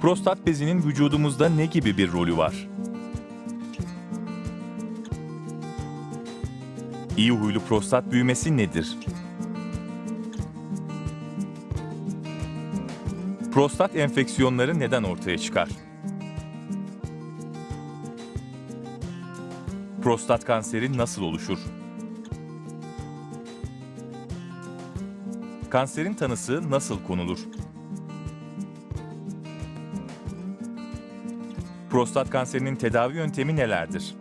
Prostat bezinin vücudumuzda ne gibi bir rolü var? İyi huylu prostat büyümesi nedir? Prostat enfeksiyonları neden ortaya çıkar? Prostat kanseri nasıl oluşur? Kanserin tanısı nasıl konulur? Prostat kanserinin tedavi yöntemi nelerdir?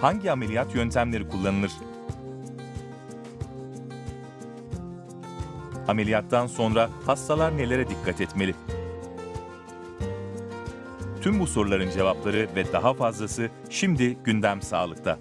Hangi ameliyat yöntemleri kullanılır? Ameliyattan sonra hastalar nelere dikkat etmeli? Tüm bu soruların cevapları ve daha fazlası şimdi Gündem Sağlık'ta.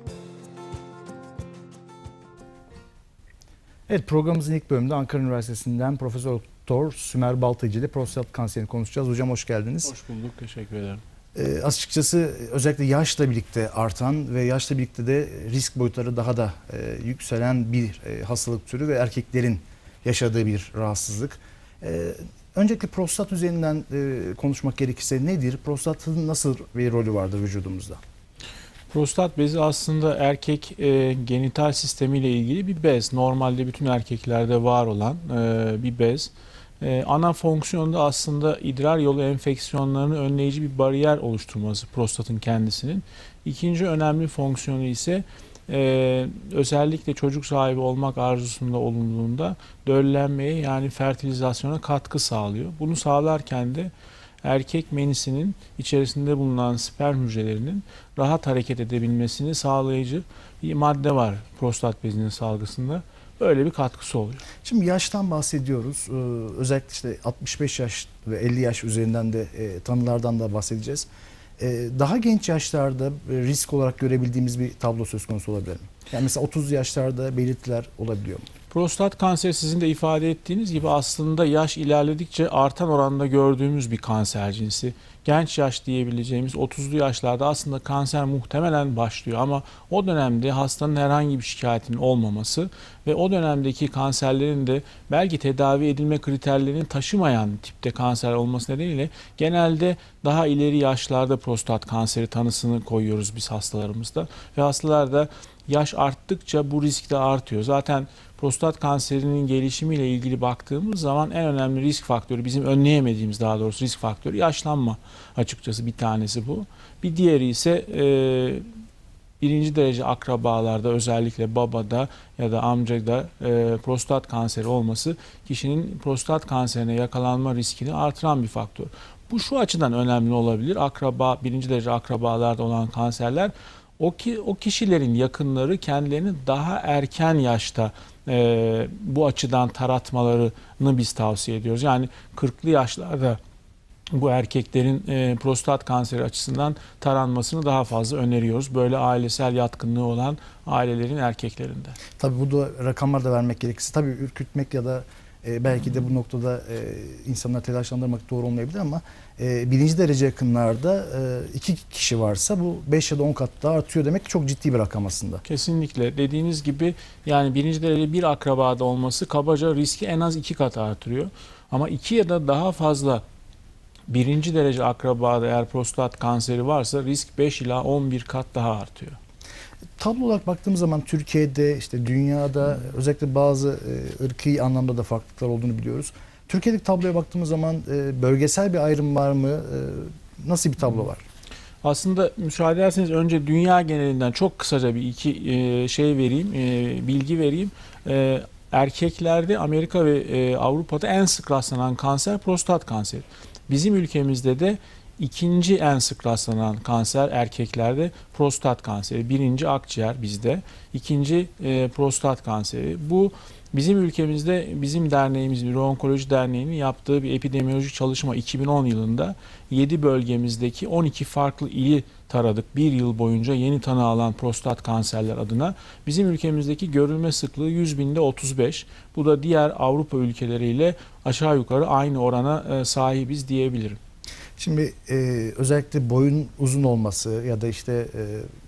Evet programımızın ilk bölümünde Ankara Üniversitesi'nden Profesör Doktor Sümer Baltacı ile prostat kanserini konuşacağız. Hocam hoş geldiniz. Hoş bulduk, teşekkür ederim. Ee, açıkçası özellikle yaşla birlikte artan ve yaşla birlikte de risk boyutları daha da e, yükselen bir e, hastalık türü ve erkeklerin yaşadığı bir rahatsızlık. Ee, öncelikle prostat üzerinden e, konuşmak gerekirse nedir? Prostatın nasıl bir rolü vardır vücudumuzda? Prostat bezi aslında erkek e, genital sistemiyle ilgili bir bez. Normalde bütün erkeklerde var olan e, bir bez. E, ana fonksiyonu da aslında idrar yolu enfeksiyonlarını önleyici bir bariyer oluşturması prostatın kendisinin. İkinci önemli fonksiyonu ise e, özellikle çocuk sahibi olmak arzusunda olunduğunda döllenmeye yani fertilizasyona katkı sağlıyor. Bunu sağlarken de erkek menisinin içerisinde bulunan sperm hücrelerinin rahat hareket edebilmesini sağlayıcı bir madde var prostat bezinin salgısında. Böyle bir katkısı oluyor. Şimdi yaştan bahsediyoruz. Ee, özellikle işte 65 yaş ve 50 yaş üzerinden de e, tanılardan da bahsedeceğiz. Ee, daha genç yaşlarda e, risk olarak görebildiğimiz bir tablo söz konusu olabilir mi? Yani mesela 30 yaşlarda belirtiler olabiliyor mu? Prostat kanseri sizin de ifade ettiğiniz gibi aslında yaş ilerledikçe artan oranda gördüğümüz bir kanser cinsi. Genç yaş diyebileceğimiz 30'lu yaşlarda aslında kanser muhtemelen başlıyor ama o dönemde hastanın herhangi bir şikayetinin olmaması ve o dönemdeki kanserlerin de belki tedavi edilme kriterlerini taşımayan tipte kanser olması nedeniyle genelde daha ileri yaşlarda prostat kanseri tanısını koyuyoruz biz hastalarımızda ve hastalarda yaş arttıkça bu risk de artıyor. Zaten prostat kanserinin gelişimiyle ilgili baktığımız zaman en önemli risk faktörü bizim önleyemediğimiz daha doğrusu risk faktörü yaşlanma açıkçası bir tanesi bu. Bir diğeri ise e, birinci derece akrabalarda özellikle babada ya da amcada e, prostat kanseri olması kişinin prostat kanserine yakalanma riskini artıran bir faktör. Bu şu açıdan önemli olabilir. Akraba, birinci derece akrabalarda olan kanserler o ki o kişilerin yakınları kendilerini daha erken yaşta e, bu açıdan taratmalarını biz tavsiye ediyoruz. Yani 40'lı yaşlarda bu erkeklerin e, prostat kanseri açısından taranmasını daha fazla öneriyoruz. Böyle ailesel yatkınlığı olan ailelerin erkeklerinde. Tabii bu da rakamlar da vermek gerekirse tabii ürkütmek ya da e, belki de bu noktada e, insanları telaşlandırmak doğru olmayabilir ama e, birinci derece yakınlarda e, iki kişi varsa bu 5 ya da 10 kat daha artıyor demek ki çok ciddi bir rakam aslında. Kesinlikle dediğiniz gibi yani birinci derece bir akrabada olması kabaca riski en az iki kat artırıyor. Ama iki ya da daha fazla birinci derece akrabada eğer prostat kanseri varsa risk 5 ila 11 kat daha artıyor. Tablo olarak baktığımız zaman Türkiye'de işte dünyada özellikle bazı e, ırkı anlamda da farklılıklar olduğunu biliyoruz. Türkiye'deki tabloya baktığımız zaman e, bölgesel bir ayrım var mı? E, nasıl bir tablo var? Aslında müsaade ederseniz önce dünya genelinden çok kısaca bir iki e, şey vereyim, e, bilgi vereyim. E, erkeklerde Amerika ve e, Avrupa'da en sık rastlanan kanser prostat kanseri. Bizim ülkemizde de ikinci en sık rastlanan kanser erkeklerde prostat kanseri. Birinci akciğer bizde, ikinci e, prostat kanseri. Bu Bizim ülkemizde bizim derneğimiz, Üroonkoloji Derneği'nin yaptığı bir epidemiyolojik çalışma 2010 yılında 7 bölgemizdeki 12 farklı ili taradık. Bir yıl boyunca yeni tanı alan prostat kanserler adına. Bizim ülkemizdeki görülme sıklığı 100 binde 35. Bu da diğer Avrupa ülkeleriyle aşağı yukarı aynı orana e, sahibiz diyebilirim. Şimdi e, özellikle boyun uzun olması ya da işte e,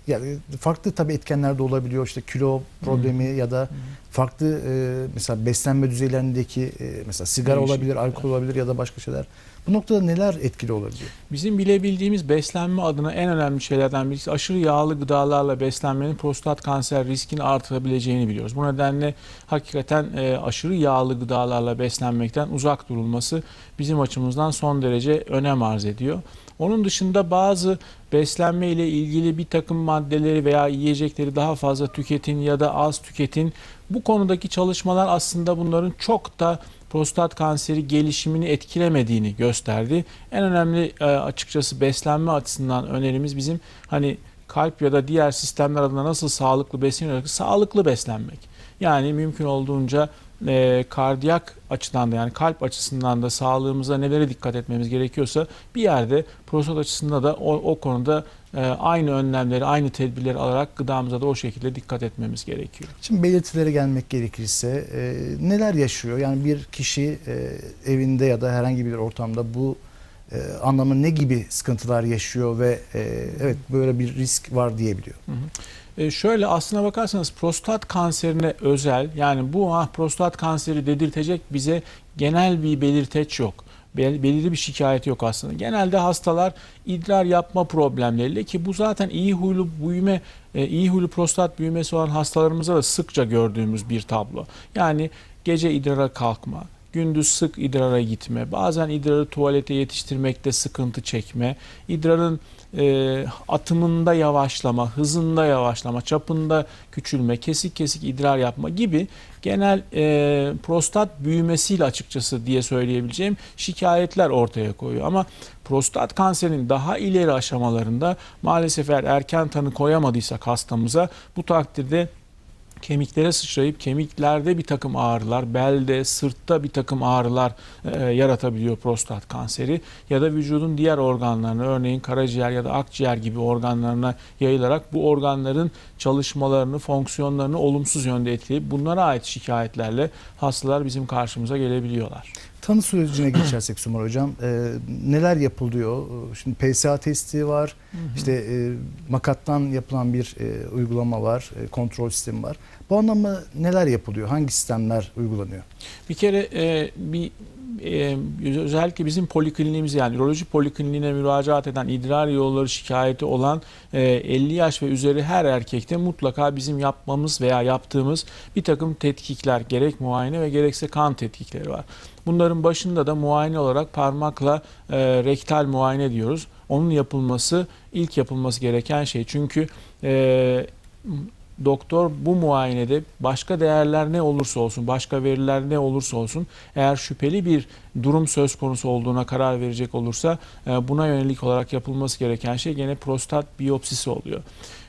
yani farklı tabii etkenler de olabiliyor. İşte kilo problemi ya da farklı e, mesela beslenme düzeylerindeki e, mesela sigara Değişik. olabilir, alkol olabilir ya da başka şeyler. Bu noktada neler etkili olabiliyor? Bizim bilebildiğimiz beslenme adına en önemli şeylerden birisi aşırı yağlı gıdalarla beslenmenin prostat kanser riskini artırabileceğini biliyoruz. Bu nedenle hakikaten e, aşırı yağlı gıdalarla beslenmekten uzak durulması bizim açımızdan son derece önem arz ediyor. Onun dışında bazı beslenme ile ilgili bir takım maddeleri veya yiyecekleri daha fazla tüketin ya da az tüketin. Bu konudaki çalışmalar aslında bunların çok da prostat kanseri gelişimini etkilemediğini gösterdi. En önemli e, açıkçası beslenme açısından önerimiz bizim hani kalp ya da diğer sistemler adına nasıl sağlıklı besleniyorsak sağlıklı beslenmek. Yani mümkün olduğunca e, kardiyak açıdan da yani kalp açısından da sağlığımıza nelere dikkat etmemiz gerekiyorsa bir yerde prostat açısından da o, o konuda e, aynı önlemleri, aynı tedbirleri alarak gıdamıza da o şekilde dikkat etmemiz gerekiyor. Şimdi belirtilere gelmek gerekirse e, neler yaşıyor? Yani bir kişi e, evinde ya da herhangi bir ortamda bu e, anlamda ne gibi sıkıntılar yaşıyor ve e, evet böyle bir risk var diyebiliyor. E, şöyle aslına bakarsanız prostat kanserine özel yani bu ah prostat kanseri dedirtecek bize genel bir belirteç yok. Bel- Belirli bir şikayet yok aslında. Genelde hastalar idrar yapma problemleriyle ki bu zaten iyi huylu büyüme, e, iyi huylu prostat büyümesi olan hastalarımızda da sıkça gördüğümüz bir tablo. Yani gece idrara kalkma, gündüz sık idrara gitme, bazen idrarı tuvalete yetiştirmekte sıkıntı çekme, idrarın e, atımında yavaşlama, hızında yavaşlama, çapında küçülme, kesik kesik idrar yapma gibi genel e, prostat büyümesiyle açıkçası diye söyleyebileceğim şikayetler ortaya koyuyor. Ama prostat kanserinin daha ileri aşamalarında maalesef eğer erken tanı koyamadıysak hastamıza bu takdirde kemiklere sıçrayıp kemiklerde bir takım ağrılar, belde, sırtta bir takım ağrılar e, yaratabiliyor prostat kanseri ya da vücudun diğer organlarına örneğin karaciğer ya da akciğer gibi organlarına yayılarak bu organların çalışmalarını, fonksiyonlarını olumsuz yönde etkileyip bunlara ait şikayetlerle hastalar bizim karşımıza gelebiliyorlar. Tanı sürecine geçersek Sumar Hocam e, neler yapılıyor? Şimdi PSA testi var, işte e, makattan yapılan bir e, uygulama var, e, kontrol sistemi var. Bu anlamda neler yapılıyor? Hangi sistemler uygulanıyor? Bir kere e, bir e, özellikle bizim polikliniğimiz yani üroloji polikliniğine müracaat eden idrar yolları şikayeti olan e, 50 yaş ve üzeri her erkekte mutlaka bizim yapmamız veya yaptığımız bir takım tetkikler gerek muayene ve gerekse kan tetkikleri var. Bunların başında da muayene olarak parmakla e, rektal muayene diyoruz. Onun yapılması ilk yapılması gereken şey. Çünkü e, doktor bu muayenede başka değerler ne olursa olsun, başka veriler ne olursa olsun eğer şüpheli bir durum söz konusu olduğuna karar verecek olursa e, buna yönelik olarak yapılması gereken şey gene prostat biyopsisi oluyor.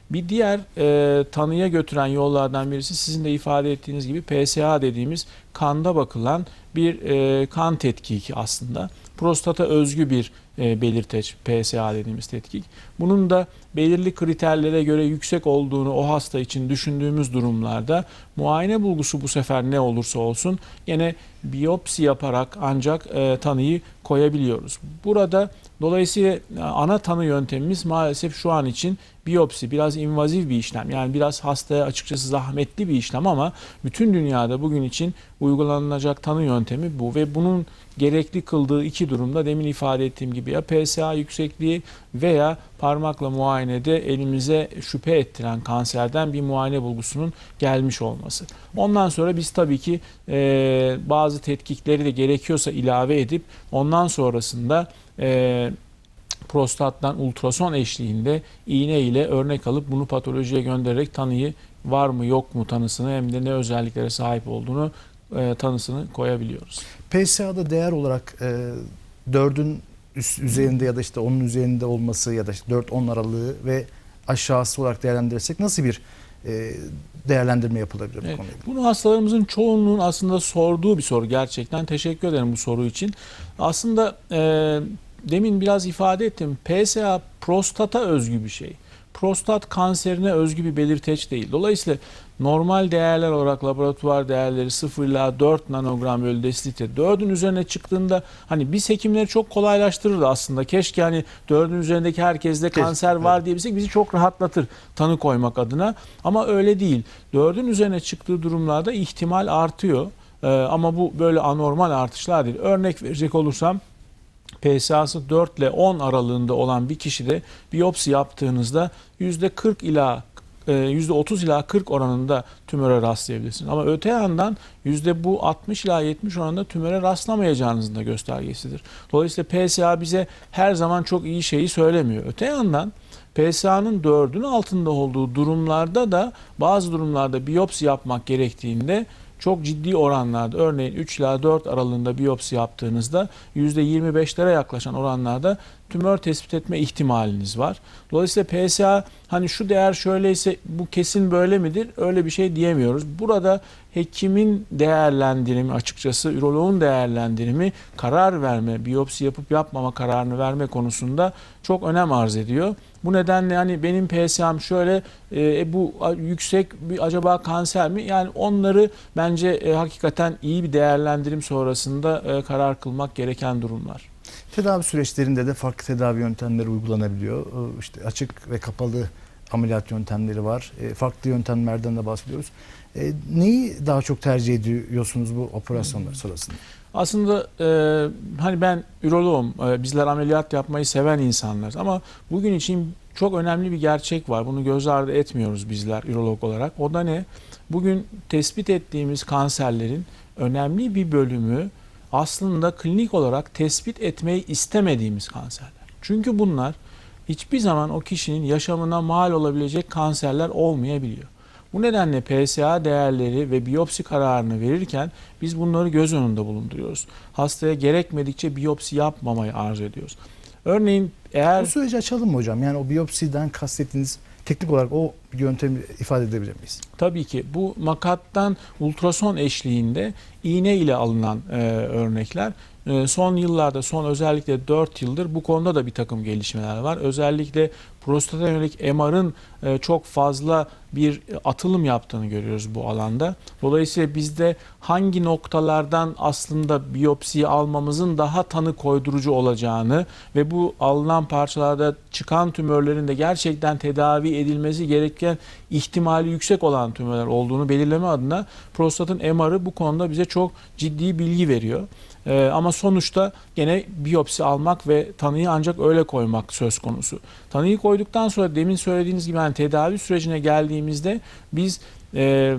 Bir diğer e, tanıya götüren yollardan birisi sizin de ifade ettiğiniz gibi PSA dediğimiz kanda bakılan bir e, kan tetkiki aslında. Prostata özgü bir belirteç PSA dediğimiz tetkik. Bunun da belirli kriterlere göre yüksek olduğunu o hasta için düşündüğümüz durumlarda muayene bulgusu bu sefer ne olursa olsun yine biyopsi yaparak ancak e, tanıyı koyabiliyoruz. Burada dolayısıyla e, ana tanı yöntemimiz maalesef şu an için biyopsi biraz invaziv bir işlem. Yani biraz hastaya açıkçası zahmetli bir işlem ama bütün dünyada bugün için uygulanacak tanı yöntemi bu ve bunun gerekli kıldığı iki durumda demin ifade ettiğim gibi ya PSA yüksekliği veya parmakla muayenede elimize şüphe ettiren kanserden bir muayene bulgusunun gelmiş olması. Ondan sonra biz tabii ki e, bazı tetkikleri de gerekiyorsa ilave edip ondan sonrasında e, prostattan ultrason eşliğinde iğne ile örnek alıp bunu patolojiye göndererek tanıyı var mı yok mu tanısını hem de ne özelliklere sahip olduğunu e, tanısını koyabiliyoruz. PSA'da değer olarak e, 4'ün üst, üzerinde ya da işte onun üzerinde olması ya da işte 4-10 aralığı ve aşağısı olarak değerlendirirsek nasıl bir e, değerlendirme yapılabilir bu Evet, konuyla? bunu hastalarımızın çoğunluğun aslında sorduğu bir soru gerçekten. Teşekkür ederim bu soru için. Aslında e, demin biraz ifade ettim. PSA prostata özgü bir şey. Prostat kanserine özgü bir belirteç değil. Dolayısıyla normal değerler olarak laboratuvar değerleri 0 ila 4 nanogram bölü desilitre 4'ün üzerine çıktığında hani biz hekimleri çok kolaylaştırırdı aslında. Keşke hani 4'ün üzerindeki herkeste kanser var evet. diyebilsek bizi çok rahatlatır tanı koymak adına. Ama öyle değil. 4'ün üzerine çıktığı durumlarda ihtimal artıyor. Ee, ama bu böyle anormal artışlar değil. Örnek verecek olursam PSA'sı 4 ile 10 aralığında olan bir kişide biyopsi yaptığınızda %40 ila %30 ila 40 oranında tümöre rastlayabilirsiniz. Ama öte yandan yüzde bu 60 ila 70 oranında tümöre rastlamayacağınızın da göstergesidir. Dolayısıyla PSA bize her zaman çok iyi şeyi söylemiyor. Öte yandan PSA'nın 4'ün altında olduğu durumlarda da bazı durumlarda biyopsi yapmak gerektiğinde çok ciddi oranlarda örneğin 3 ila 4 aralığında biyopsi yaptığınızda %25'lere yaklaşan oranlarda tümör tespit etme ihtimaliniz var. Dolayısıyla PSA hani şu değer şöyleyse bu kesin böyle midir? Öyle bir şey diyemiyoruz. Burada hekimin değerlendirimi açıkçası üroloğun değerlendirimi karar verme, biyopsi yapıp yapmama kararını verme konusunda çok önem arz ediyor. Bu nedenle hani benim PSA'm şöyle e, bu a- yüksek bir acaba kanser mi? Yani onları bence e, hakikaten iyi bir değerlendirim sonrasında e, karar kılmak gereken durumlar. Tedavi süreçlerinde de farklı tedavi yöntemleri uygulanabiliyor. Ee, İşte açık ve kapalı ameliyat yöntemleri var. Ee, Farklı yöntemlerden de bahsediyoruz. Ee, Neyi daha çok tercih ediyorsunuz bu operasyonlar sırasında? Aslında e, hani ben üroloğum, e, bizler ameliyat yapmayı seven insanlarız ama bugün için çok önemli bir gerçek var. Bunu göz ardı etmiyoruz bizler ürolog olarak. O da ne? Bugün tespit ettiğimiz kanserlerin önemli bir bölümü aslında klinik olarak tespit etmeyi istemediğimiz kanserler. Çünkü bunlar hiçbir zaman o kişinin yaşamına mal olabilecek kanserler olmayabiliyor. Bu nedenle PSA değerleri ve biyopsi kararını verirken biz bunları göz önünde bulunduruyoruz. Hastaya gerekmedikçe biyopsi yapmamayı arzu ediyoruz. Örneğin eğer Bu süreci açalım mı hocam? Yani o biyopsiden kastettiğiniz teknik olarak o yöntemi ifade edebilir miyiz? Tabii ki bu makattan ultrason eşliğinde iğne ile alınan e, örnekler. E, son yıllarda, son özellikle 4 yıldır bu konuda da bir takım gelişmeler var. Özellikle prostata yönelik MR'ın e, çok fazla bir atılım yaptığını görüyoruz bu alanda. Dolayısıyla bizde hangi noktalardan aslında biyopsiyi almamızın daha tanı koydurucu olacağını ve bu alınan parçalarda çıkan tümörlerin de gerçekten tedavi edilmesi gereken ihtimali yüksek olan tümörler olduğunu belirleme adına prostatın MR'ı bu konuda bize çok ciddi bilgi veriyor. Ee, ama sonuçta gene biyopsi almak ve tanıyı ancak öyle koymak söz konusu. Tanıyı koyduktan sonra demin söylediğiniz gibi hani tedavi sürecine geldiğimizde biz e,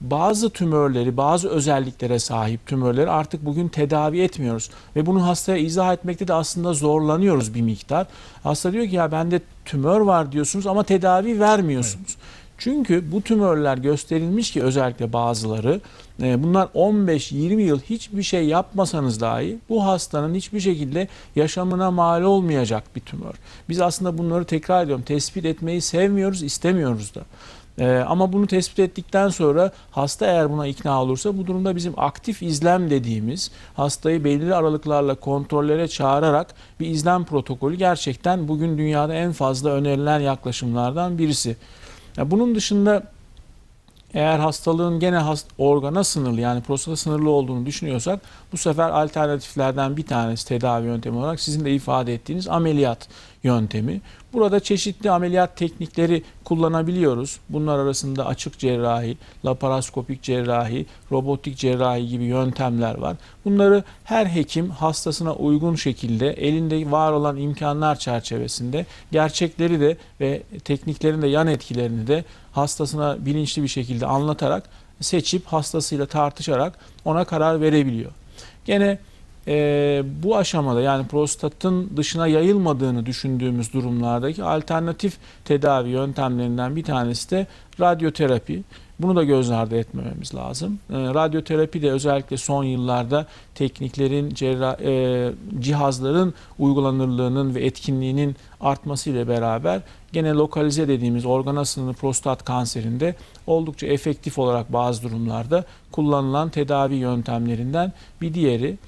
bazı tümörleri, bazı özelliklere sahip tümörleri artık bugün tedavi etmiyoruz. Ve bunu hastaya izah etmekte de aslında zorlanıyoruz bir miktar. Hasta diyor ki ya bende tümör var diyorsunuz ama tedavi vermiyorsunuz. Çünkü bu tümörler gösterilmiş ki özellikle bazıları e, bunlar 15-20 yıl hiçbir şey yapmasanız dahi bu hastanın hiçbir şekilde yaşamına mal olmayacak bir tümör. Biz aslında bunları tekrar ediyorum tespit etmeyi sevmiyoruz, istemiyoruz da. Ee, ama bunu tespit ettikten sonra hasta eğer buna ikna olursa bu durumda bizim aktif izlem dediğimiz hastayı belirli aralıklarla kontrollere çağırarak bir izlem protokolü gerçekten bugün dünyada en fazla önerilen yaklaşımlardan birisi. Ya bunun dışında eğer hastalığın gene hast organa sınırlı yani prostata sınırlı olduğunu düşünüyorsak bu sefer alternatiflerden bir tanesi tedavi yöntemi olarak sizin de ifade ettiğiniz ameliyat yöntemi. Burada çeşitli ameliyat teknikleri kullanabiliyoruz. Bunlar arasında açık cerrahi, laparoskopik cerrahi, robotik cerrahi gibi yöntemler var. Bunları her hekim hastasına uygun şekilde elinde var olan imkanlar çerçevesinde gerçekleri de ve tekniklerin de yan etkilerini de hastasına bilinçli bir şekilde anlatarak seçip hastasıyla tartışarak ona karar verebiliyor. Gene e, bu aşamada yani prostatın dışına yayılmadığını düşündüğümüz durumlardaki alternatif tedavi yöntemlerinden bir tanesi de radyoterapi. Bunu da göz ardı etmememiz lazım. E, radyoterapi de özellikle son yıllarda tekniklerin, cerrah, e, cihazların uygulanırlığının ve etkinliğinin artması ile beraber gene lokalize dediğimiz organa sınırlı prostat kanserinde oldukça efektif olarak bazı durumlarda kullanılan tedavi yöntemlerinden bir diğeri.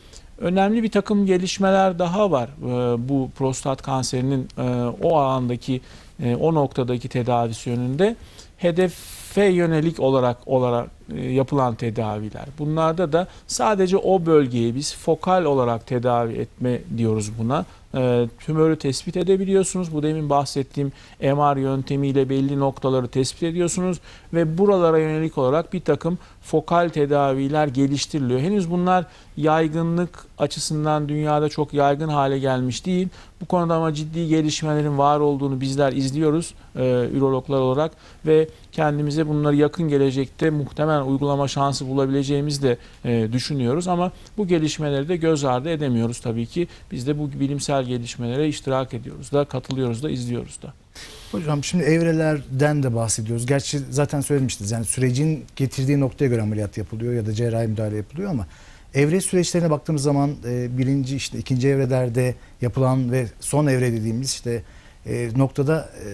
Önemli bir takım gelişmeler daha var e, bu prostat kanserinin e, o alandaki e, o noktadaki tedavisi yönünde hedefe yönelik olarak olarak yapılan tedaviler. Bunlarda da sadece o bölgeyi biz fokal olarak tedavi etme diyoruz buna. E, tümörü tespit edebiliyorsunuz. Bu demin bahsettiğim MR yöntemiyle belli noktaları tespit ediyorsunuz ve buralara yönelik olarak bir takım fokal tedaviler geliştiriliyor. Henüz bunlar yaygınlık açısından dünyada çok yaygın hale gelmiş değil. Bu konuda ama ciddi gelişmelerin var olduğunu bizler izliyoruz e, ürologlar olarak ve kendimize bunları yakın gelecekte muhtemelen uygulama şansı bulabileceğimizi de e, düşünüyoruz ama bu gelişmeleri de göz ardı edemiyoruz tabii ki. Biz de bu bilimsel gelişmelere iştirak ediyoruz da katılıyoruz da izliyoruz da. Hocam şimdi evrelerden de bahsediyoruz. Gerçi zaten söylemiştiniz yani sürecin getirdiği noktaya göre ameliyat yapılıyor ya da cerrahi müdahale yapılıyor ama evre süreçlerine baktığımız zaman e, birinci işte ikinci evrelerde yapılan ve son evre dediğimiz işte e, noktada e,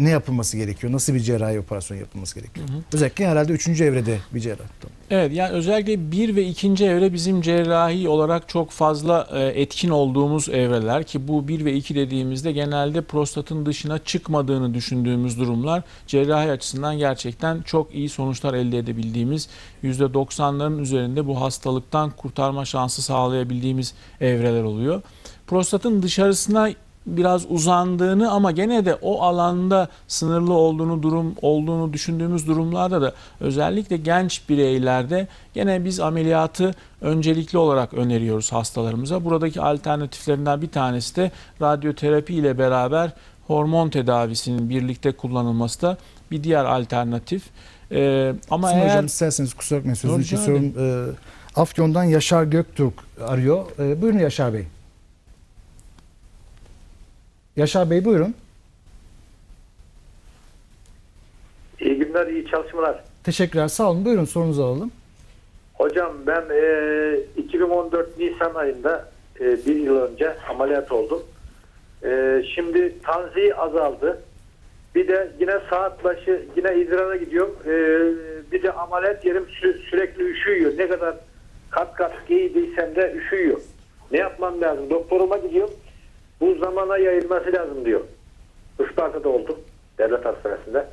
ne yapılması gerekiyor? Nasıl bir cerrahi operasyon yapılması gerekiyor? Hı hı. Özellikle herhalde üçüncü evrede bir cerrah. Evet yani özellikle bir ve ikinci evre bizim cerrahi olarak çok fazla e, etkin olduğumuz evreler ki bu bir ve iki dediğimizde genelde prostatın dışına çıkmadığını düşündüğümüz durumlar cerrahi açısından gerçekten çok iyi sonuçlar elde edebildiğimiz %90'ların üzerinde bu hastalıktan kurtarma şansı sağlayabildiğimiz evreler oluyor. Prostatın dışarısına biraz uzandığını ama gene de o alanda sınırlı olduğunu durum olduğunu düşündüğümüz durumlarda da özellikle genç bireylerde gene biz ameliyatı öncelikli olarak öneriyoruz hastalarımıza. Buradaki alternatiflerinden bir tanesi de radyoterapi ile beraber hormon tedavisinin birlikte kullanılması da bir diğer alternatif. Ee, ama Aslında eğer hocam isterseniz kusura bakmayın sözünü için sorum. E, Afyon'dan Yaşar Göktürk arıyor. E, buyurun Yaşar Bey. Yaşar Bey buyurun. İyi günler, iyi çalışmalar. Teşekkürler. Sağ olun. Buyurun sorunuzu alalım. Hocam ben e, 2014 Nisan ayında e, bir yıl önce ameliyat oldum. E, şimdi tanziyi azaldı. Bir de yine saat başı yine idrara gidiyorum. E, bir de ameliyat yerim sü- sürekli üşüyor. Ne kadar kat kat giydiysem de üşüyor. Ne yapmam lazım? Doktoruma gidiyorum. Bu zamana yayılması lazım diyor. Isparta'da oldum. Devlet hastanesinde.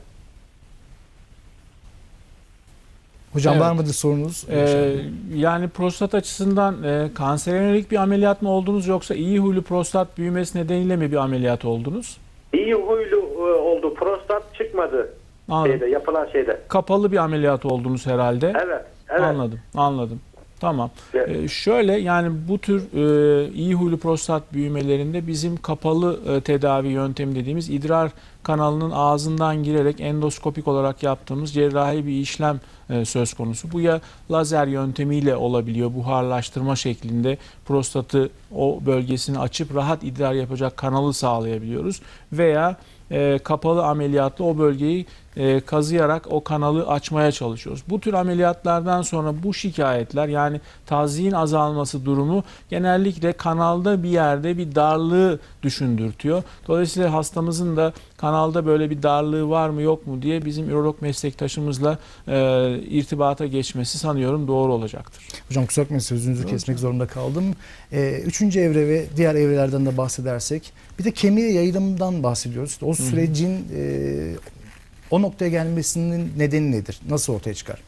Hocam Evet. var mıdır sorunuz? Ee, yani prostat açısından e, kansere yönelik bir ameliyat mı oldunuz yoksa iyi huylu prostat büyümesi nedeniyle mi bir ameliyat oldunuz? İyi huylu e, oldu. Prostat çıkmadı Anladım. şeyde yapılan şeyde. Kapalı bir ameliyat oldunuz herhalde. Evet. Evet. Anladım, anladım. Tamam. Ee, şöyle yani bu tür e, iyi huylu prostat büyümelerinde bizim kapalı e, tedavi yöntemi dediğimiz idrar kanalının ağzından girerek endoskopik olarak yaptığımız cerrahi bir işlem e, söz konusu. Bu ya lazer yöntemiyle olabiliyor buharlaştırma şeklinde prostatı o bölgesini açıp rahat idrar yapacak kanalı sağlayabiliyoruz veya e, kapalı ameliyatla o bölgeyi e, kazıyarak o kanalı açmaya çalışıyoruz. Bu tür ameliyatlardan sonra bu şikayetler yani taziğin azalması durumu genellikle kanalda bir yerde bir darlığı düşündürtüyor. Dolayısıyla hastamızın da kanalda böyle bir darlığı var mı yok mu diye bizim ürolog meslektaşımızla e, irtibata geçmesi sanıyorum doğru olacaktır. Hocam kusura bakmayın sözünüzü kesmek zorunda kaldım. Ee, üçüncü evre ve diğer evrelerden de bahsedersek bir de kemiğe yayılımdan bahsediyoruz. O sürecin e, o noktaya gelmesinin nedeni nedir? Nasıl ortaya çıkar?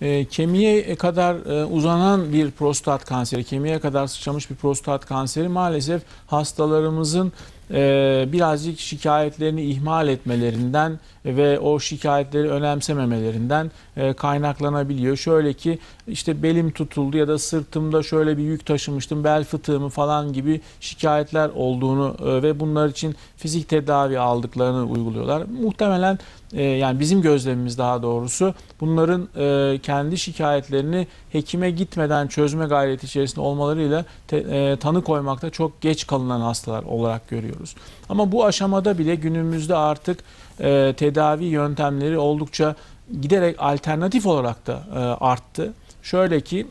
E, kemiğe kadar e, uzanan bir prostat kanseri, kemiğe kadar sıçramış bir prostat kanseri maalesef hastalarımızın e, birazcık şikayetlerini ihmal etmelerinden ve o şikayetleri önemsememelerinden e, kaynaklanabiliyor. Şöyle ki işte belim tutuldu ya da sırtımda şöyle bir yük taşımıştım, bel fıtığımı falan gibi şikayetler olduğunu e, ve bunlar için fizik tedavi aldıklarını uyguluyorlar. Muhtemelen e, yani bizim gözlemimiz daha doğrusu bunların e, kendi şikayetlerini hekime gitmeden çözme gayreti içerisinde olmalarıyla te- e, tanı koymakta çok geç kalınan hastalar olarak görüyoruz. Ama bu aşamada bile günümüzde artık e, tedavi yöntemleri oldukça giderek alternatif olarak da arttı. Şöyle ki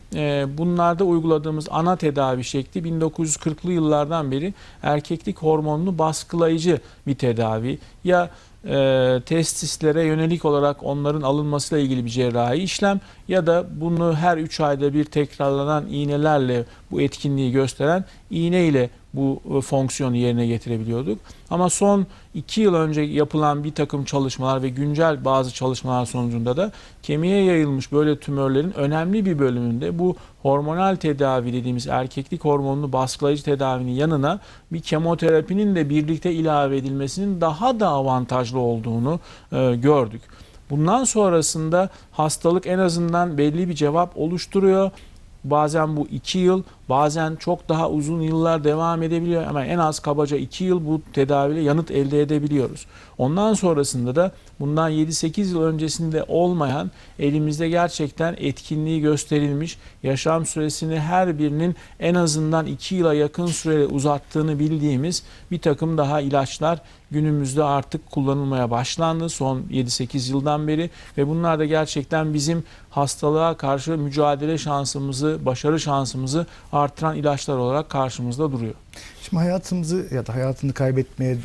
bunlarda uyguladığımız ana tedavi şekli 1940'lı yıllardan beri erkeklik hormonunu baskılayıcı bir tedavi. ya e, testislere yönelik olarak onların alınmasıyla ilgili bir cerrahi işlem ya da bunu her 3 ayda bir tekrarlanan iğnelerle bu etkinliği gösteren iğne ile bu e, fonksiyonu yerine getirebiliyorduk. Ama son 2 yıl önce yapılan bir takım çalışmalar ve güncel bazı çalışmalar sonucunda da kemiğe yayılmış böyle tümörlerin önemli bir bölümünde bu hormonal tedavi dediğimiz erkeklik hormonunu baskılayıcı tedavinin yanına bir kemoterapinin de birlikte ilave edilmesinin daha da avantajlı olduğunu e, gördük. Bundan sonrasında hastalık en azından belli bir cevap oluşturuyor. Bazen bu 2 yıl, bazen çok daha uzun yıllar devam edebiliyor ama en az kabaca 2 yıl bu tedaviyle yanıt elde edebiliyoruz. Ondan sonrasında da bundan 7-8 yıl öncesinde olmayan elimizde gerçekten etkinliği gösterilmiş, yaşam süresini her birinin en azından 2 yıla yakın süre uzattığını bildiğimiz bir takım daha ilaçlar günümüzde artık kullanılmaya başlandı son 7-8 yıldan beri ve bunlar da gerçekten bizim hastalığa karşı mücadele şansımızı, başarı şansımızı artıran ilaçlar olarak karşımızda duruyor. Şimdi hayatımızı ya da hayatını kaybetmeye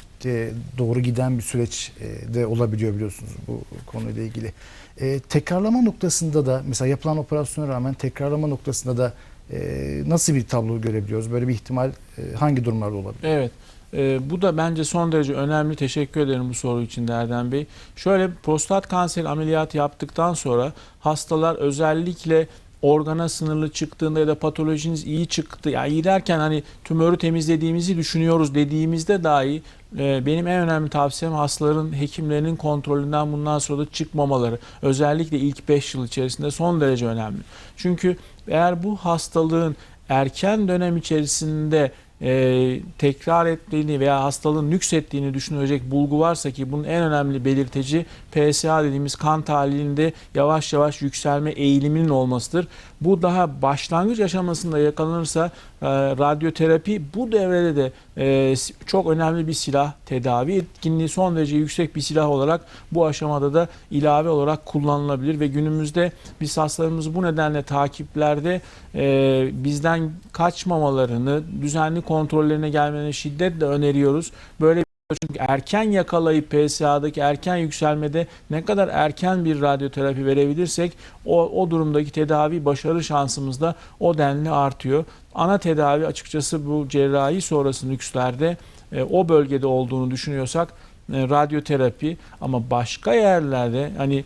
doğru giden bir süreç e, de olabiliyor biliyorsunuz bu konuyla ilgili. E, tekrarlama noktasında da mesela yapılan operasyona rağmen tekrarlama noktasında da e, nasıl bir tablo görebiliyoruz? Böyle bir ihtimal e, hangi durumlarda olabilir? Evet. Ee, bu da bence son derece önemli. Teşekkür ederim bu soru için de Erdem Bey. Şöyle prostat kanseri ameliyatı yaptıktan sonra hastalar özellikle organa sınırlı çıktığında ya da patolojiniz iyi çıktı. Yani iyi derken hani tümörü temizlediğimizi düşünüyoruz dediğimizde dahi e, benim en önemli tavsiyem hastaların hekimlerinin kontrolünden bundan sonra da çıkmamaları. Özellikle ilk 5 yıl içerisinde son derece önemli. Çünkü eğer bu hastalığın erken dönem içerisinde e, tekrar ettiğini veya hastalığın nüksettiğini düşünülecek bulgu varsa ki bunun en önemli belirteci PSA dediğimiz kan tahlilinde yavaş yavaş yükselme eğiliminin olmasıdır. Bu daha başlangıç aşamasında yakalanırsa radyoterapi bu devrede de e, çok önemli bir silah tedavi etkinliği son derece yüksek bir silah olarak bu aşamada da ilave olarak kullanılabilir ve günümüzde biz hastalarımızı bu nedenle takiplerde e, bizden kaçmamalarını düzenli kontrollerine gelmelerini şiddetle öneriyoruz. Böyle çünkü erken yakalayıp PSA'daki erken yükselmede ne kadar erken bir radyoterapi verebilirsek o, o durumdaki tedavi başarı şansımız da o denli artıyor. Ana tedavi açıkçası bu cerrahi sonrası nükslerde e, o bölgede olduğunu düşünüyorsak e, radyoterapi ama başka yerlerde hani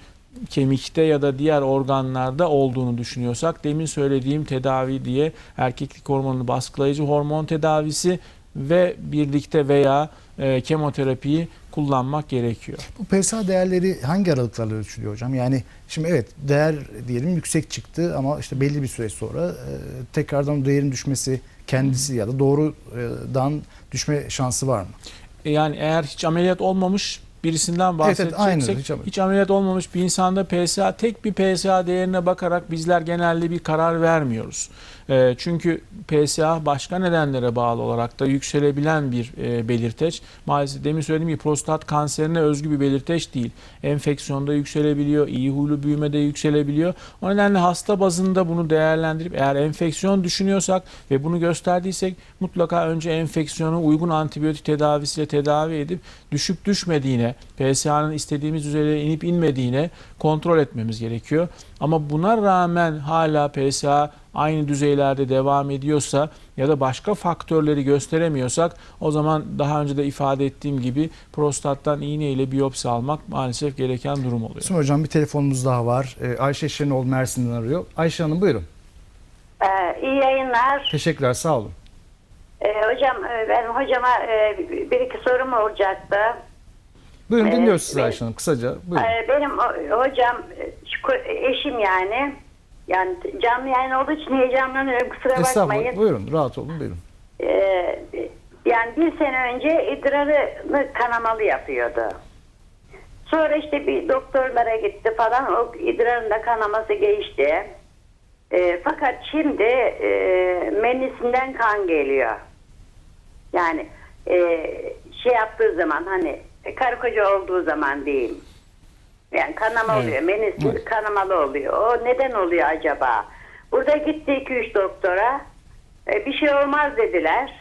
kemikte ya da diğer organlarda olduğunu düşünüyorsak demin söylediğim tedavi diye erkeklik hormonunu baskılayıcı hormon tedavisi ve birlikte veya e, kemoterapiyi kullanmak gerekiyor. Bu PSA değerleri hangi aralıklarla ölçülüyor hocam? Yani şimdi evet değer diyelim yüksek çıktı ama işte belli bir süre sonra e, tekrardan değerin düşmesi kendisi ya da doğrudan düşme şansı var mı? E, Yani eğer hiç ameliyat olmamış birisinden Evet, evet, aynen, bahsedeceksek hiç ameliyat. hiç ameliyat olmamış bir insanda PSA tek bir PSA değerine bakarak bizler genelde bir karar vermiyoruz. E, çünkü PSA başka nedenlere bağlı olarak da yükselebilen bir e, belirteç. Maalesef demin söylediğim gibi prostat kanserine özgü bir belirteç değil. Enfeksiyonda yükselebiliyor, iyi huylu büyümede yükselebiliyor. O nedenle hasta bazında bunu değerlendirip eğer enfeksiyon düşünüyorsak ve bunu gösterdiysek mutlaka önce enfeksiyonu uygun antibiyotik tedavisiyle tedavi edip düşüp düşmediğine, PSA'nın istediğimiz düzeylere inip inmediğine kontrol etmemiz gerekiyor. Ama buna rağmen hala PSA aynı düzeylerde devam ediyorsa ya da başka faktörleri gösteremiyorsak o zaman daha önce de ifade ettiğim gibi prostattan iğne ile biyopsi almak maalesef gereken durum oluyor. Şimdi hocam bir telefonumuz daha var. E, Ayşe Şenol Mersin'den arıyor. Ayşe Hanım buyurun. Ee, iyi yayınlar. Teşekkürler sağ olun. Ee, hocam e, benim hocama e, bir iki sorum olacaktı. Buyurun Evet, dinliyoruz sizi. Ayşe Hanım kısaca. Buyurun. Ee, benim hocam eşim yani. Yani canlı yayın olduğu için heyecanlanıyorum kusura Estağfurullah. bakmayın. Buyurun rahat olun buyurun. Ee, yani bir sene önce idrarını kanamalı yapıyordu. Sonra işte bir doktorlara gitti falan o idrarında kanaması geçti. Ee, fakat şimdi e, menisinden kan geliyor. Yani e, şey yaptığı zaman hani karı koca olduğu zaman diyeyim. Yani kanama Evet. oluyor. Menisi Evet. kanamalı oluyor. O neden oluyor acaba? Burada gitti 2-3 doktora. E, bir şey olmaz dediler.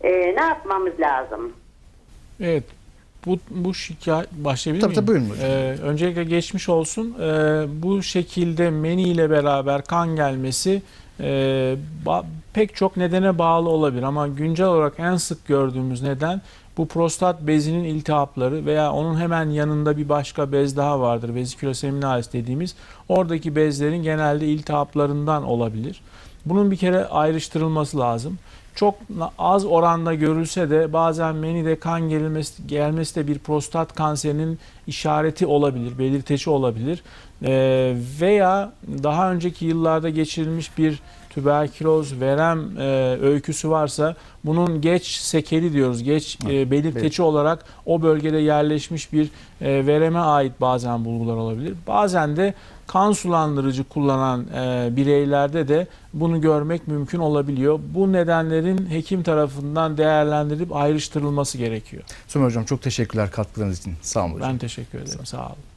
E, ne yapmamız lazım? Evet. Bu, bu şikayet başlayabilir Tabii miyim? tabii buyurun hocam. Ee, öncelikle geçmiş olsun. Ee, bu şekilde meni ile beraber kan gelmesi e, ba- pek çok nedene bağlı olabilir ama güncel olarak en sık gördüğümüz neden bu prostat bezinin iltihapları veya onun hemen yanında bir başka bez daha vardır. Vesicula seminalis dediğimiz. Oradaki bezlerin genelde iltihaplarından olabilir. Bunun bir kere ayrıştırılması lazım. Çok az oranda görülse de bazen menide kan gelmesi, gelmesi de bir prostat kanserinin işareti olabilir, belirteci olabilir. Ee, veya daha önceki yıllarda geçirilmiş bir tüberküloz, verem e, öyküsü varsa bunun geç sekeli diyoruz, geç e, belirteci olarak o bölgede yerleşmiş bir e, vereme ait bazen bulgular olabilir. Bazen de kan sulandırıcı kullanan e, bireylerde de bunu görmek mümkün olabiliyor. Bu nedenlerin hekim tarafından değerlendirilip ayrıştırılması gerekiyor. Somer Hocam çok teşekkürler katkılarınız için. Sağ olun hocam. Ben teşekkür ederim. Sağ olun.